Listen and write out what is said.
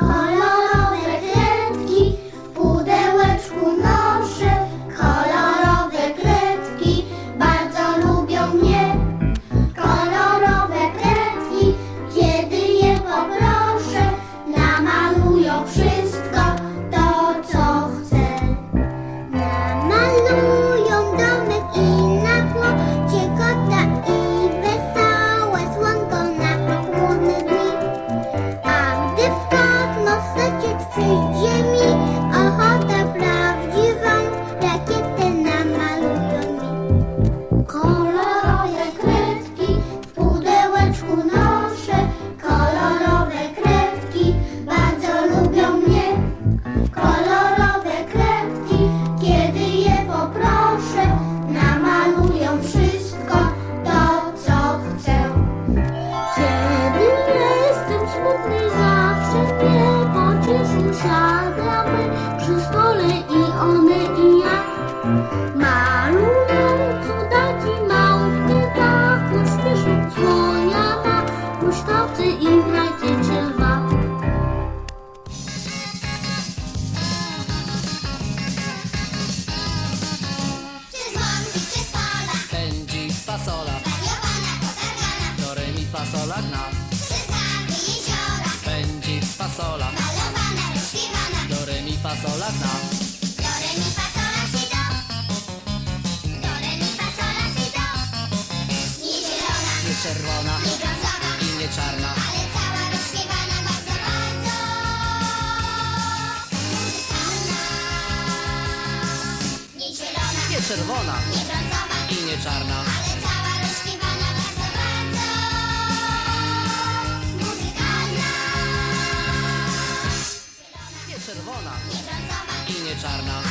God. huśtawcy i grajcie czy lwa. Przez łąki, przez pola, Pędzi fasola, wariowana, pozargana, do remi fasola dna. przez zamki, jeziora, Pędzi fasola, malowana, rozśpiewana, do remi fasola dna. do re mi fa sola si do. Do re mi fa. Nie zielona, Nie czerwona, czerwona i nie czarna. Nie czerwona i nie czarna.